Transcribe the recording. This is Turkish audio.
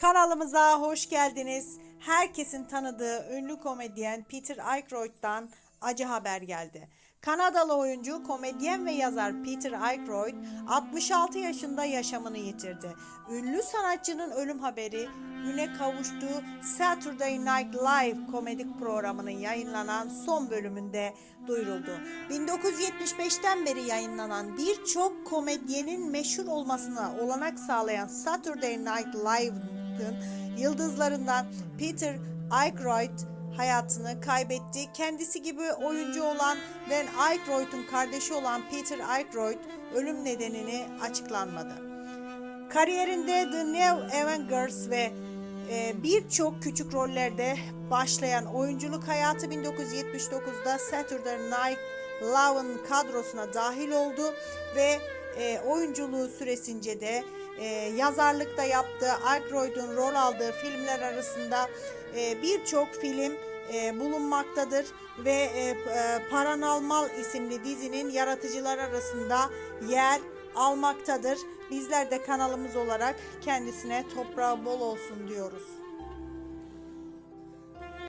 Kanalımıza hoş geldiniz. Herkesin tanıdığı ünlü komedyen Peter Aykroyd'dan acı haber geldi. Kanadalı oyuncu, komedyen ve yazar Peter Aykroyd 66 yaşında yaşamını yitirdi. Ünlü sanatçının ölüm haberi güne kavuştuğu Saturday Night Live komedik programının yayınlanan son bölümünde duyuruldu. 1975'ten beri yayınlanan birçok komedyenin meşhur olmasına olanak sağlayan Saturday Night Live'ın yıldızlarından Peter Aykroyd hayatını kaybetti. Kendisi gibi oyuncu olan Dan Aykroyd'un kardeşi olan Peter Aykroyd ölüm nedenini açıklanmadı. Kariyerinde The New Avengers ve e, birçok küçük rollerde başlayan oyunculuk hayatı 1979'da Saturday Night Live'ın kadrosuna dahil oldu ve e, oyunculuğu süresince de e, yazarlıkta yaptığı Aykroyd'un rol aldığı filmler arasında e, birçok film e, bulunmaktadır ve e, e, Paranormal isimli dizinin yaratıcılar arasında yer almaktadır. Bizler de kanalımız olarak kendisine toprağı bol olsun diyoruz.